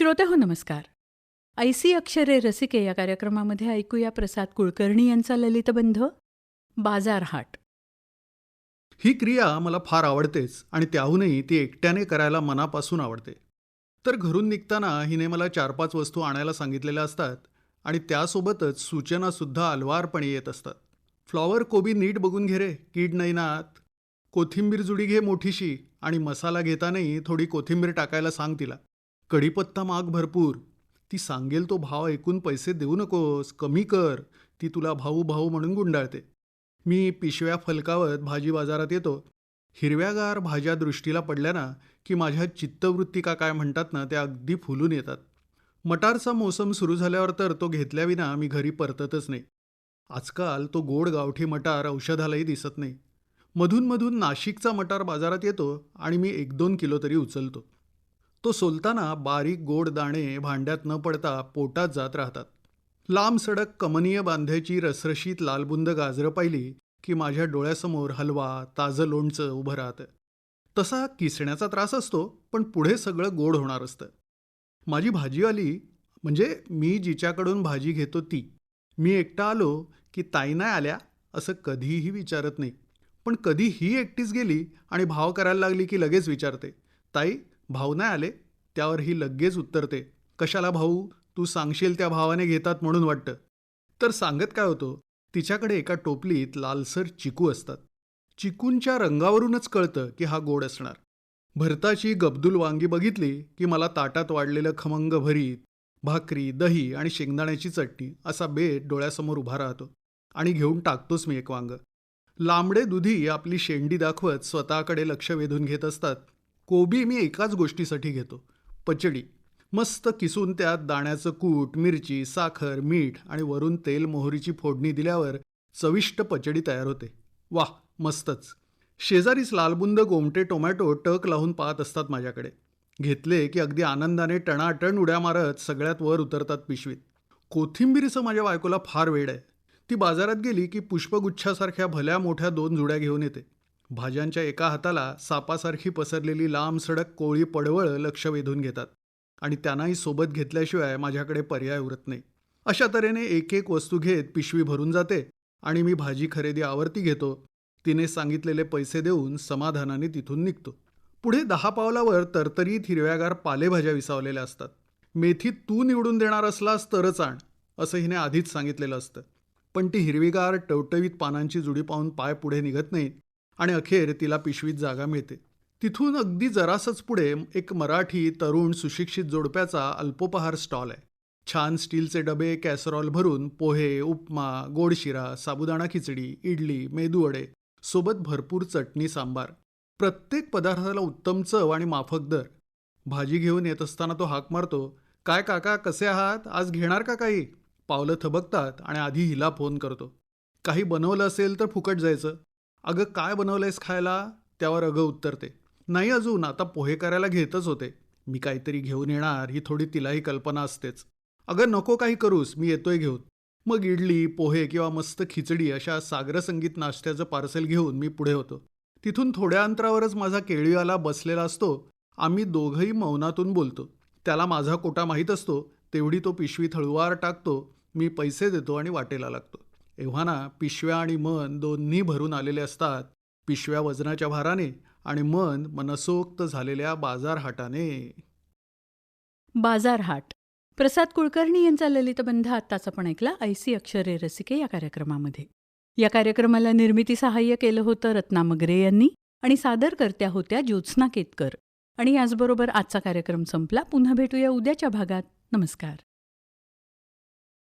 श्रोते हो नमस्कार. ऐसी अक्षरे रसिके या कार्यक्रमामध्ये ऐकूया प्रसाद कुलकर्णी यांचा ललितबंध बाजारहाट ही क्रिया मला फार आवडतेच आणि त्याहूनही ती एकट्याने करायला मनापासून आवडते. तर घरून निघताना हिने मला चार पाच वस्तू आणायला सांगितलेल्या असतात आणि त्यासोबतच सूचनासुद्धा अलवारपणे येत असतात. फ्लॉवर कोबी नीट बघून घे रे कीड नाही ना आत. कोथिंबीर जुडी घे मोठीशी आणि मसाला घेतानाही थोडी कोथिंबीर टाकायला सांग तिला. कढीपत्ता माग भरपूर. ती सांगेल तो भाव ऐकून पैसे देऊ नकोस कमी कर. ती तुला भाऊ भाऊ म्हणून गुंडाळते. मी पिशव्या फलकावत भाजी बाजारात येतो. हिरव्यागार भाज्या दृष्टीला पडल्या ना की माझ्या चित्तवृत्ती का काय म्हणतात ना त्या अगदी फुलून येतात. मटारचा मोसम सुरू झाल्यावर तर तो घेतल्याविना मी घरी परततच नाही. आजकाल तो गोड गावठी मटार औषधालाही दिसत नाही. मधूनमधून नाशिकचा मटार बाजारात येतो आणि मी एक दोन किलो तरी उचलतो. तो सोलताना बारीक गोड दाणे भांड्यात न पडता पोटात जात राहतात. लांब सडक कमनीय बांध्याची रसरशीत लालबुंद गाजरं पाहिली की माझ्या डोळ्यासमोर हलवा ताजं लोणचं उभं राहतं. तसा किसण्याचा त्रास असतो पण पुढे सगळं गोड होणार असतं. माझी भाजीवाली म्हणजे मी जिच्याकडून भाजी घेतो ती. मी एकटा आलो की ताई नाही आल्या असं कधीही विचारत नाही. पण कधी ही एकटीच गेली आणि भाव करायला लागली की लगेच विचारते ताई भाऊ नाही आले त्यावर ही लगेच उत्तरते. कशाला भाऊ? तू सांगशील त्या भावाने घेतात म्हणून वाटतं. तर सांगत काय होतो? तिच्याकडे एका टोपलीत लालसर चिकू असतात. चिकूंच्या रंगावरूनच कळतं की हा गोड असणार. भरताची गब्दुल वांगी बघितली की मला ताटात वाढलेलं खमंग भरीत भाकरी दही आणि शेंगदाण्याची चटणी असा बेट डोळ्यासमोर उभा राहतो. आणि घेऊन टाकतोच मी एक वांग. लांबडे दुधी आपली शेंडी दाखवत स्वतःकडे लक्ष वेधून घेत असतात. कोबी मी एकाच गोष्टीसाठी घेतो. पचडी. मस्त किसून त्यात दाण्याचं कूट मिरची साखर मीठ आणि वरून तेल मोहरीची फोडणी दिल्यावर चविष्ट पचडी तयार होते. वा मस्तच. शेजारीच लालबुंद गोमटे टोमॅटो टक लावून पाहत असतात माझ्याकडे. घेतले की अगदी आनंदाने टणाटण उड्या मारत सगळ्यात वर उतरतात पिशवीत. कोथिंबीरीचं माझ्या बायकोला फार वेळ आहे. ती बाजारात गेली की पुष्पगुच्छासारख्या भल्या मोठ्या दोन जुड्या घेऊन येते. भाज्यांच्या एका हाताला सापासारखी पसरलेली लांब सडक कोळी पडवळ लक्ष वेधून घेतात आणि त्यांनाही सोबत घेतल्याशिवाय माझ्याकडे पर्याय उरत नाही. अशा तऱ्हेने एक एक वस्तू घेत पिशवी भरून जाते आणि मी भाजी खरेदी आवर्ती घेतो. तिने सांगितलेले पैसे देऊन समाधानाने तिथून निघतो. पुढे दहा पावलावर तरतरीत हिरव्यागार पालेभाज्या विसावलेल्या असतात. मेथी तू निवडून देणार असलास तरच आण असं हिने आधीच सांगितलेलं असतं. पण ती हिरवीगार टवटवीत पानांची जुडी पाहून पाय पुढे निघत नाहीत. आणि अखेर तिला पिशवीत जागा मिळते. तिथून अगदी जरासच पुढे एक मराठी तरुण सुशिक्षित जोडप्याचा अल्पोपहार स्टॉल आहे. छान स्टीलचे डबे कॅसरॉल भरून पोहे उपमा गोडशिरा साबुदाणा खिचडी इडली मेदूवडे सोबत भरपूर चटणी सांबार. प्रत्येक पदार्थाला उत्तम चव आणि माफक दर. भाजी घेऊन येत असताना तो हाक मारतो काय काका कसे आहात? आज घेणार का काही? पावलं थबकतात आणि आधी हिला फोन करतो. काही बनवलं असेल तर फुकट जायचं. अगं काय बनवलंयस खायला? त्यावर अगं उत्तरते. नाही अजून आता पोहे करायला घेतच होते. मी काहीतरी घेऊन येणार ही थोडी तिलाही कल्पना असतेच. अगं नको काही करूस मी येतोय घेऊन. मग इडली पोहे किंवा मस्त खिचडी अशा सागरसंगीत नाश्त्याचं पार्सल घेऊन मी पुढे होतो. तिथून थोड्या अंतरावरच माझा केळीवाला बसलेला असतो. आम्ही दोघंही मौनातून बोलतो. त्याला माझा कोटा माहीत असतो. तेवढी तो पिशवी थळुवार टाकतो. मी पैसे देतो आणि वाटेला लागतो. एव्हा ना पिशव्या आणि मन दोन्ही भरून आलेले असतात. पिशव्या वजनाच्या भाराने आणि मन मनसोक्त झालेल्या बाजारहाटाने बाजारहाट प्रसाद कुलकर्णी यांचा ललितबंध आत्ताच आपण ऐकला. ऐसी अक्षरे रसिके या कार्यक्रमामध्ये. या कार्यक्रमाला निर्मिती सहाय्य केलं होतं रत्ना मगरे यांनी आणि सादरकर्त्या होत्या ज्योत्स्ना केतकर. आणि याचबरोबर आजचा कार्यक्रम संपला. पुन्हा भेटूया उद्याच्या भागात. नमस्कार.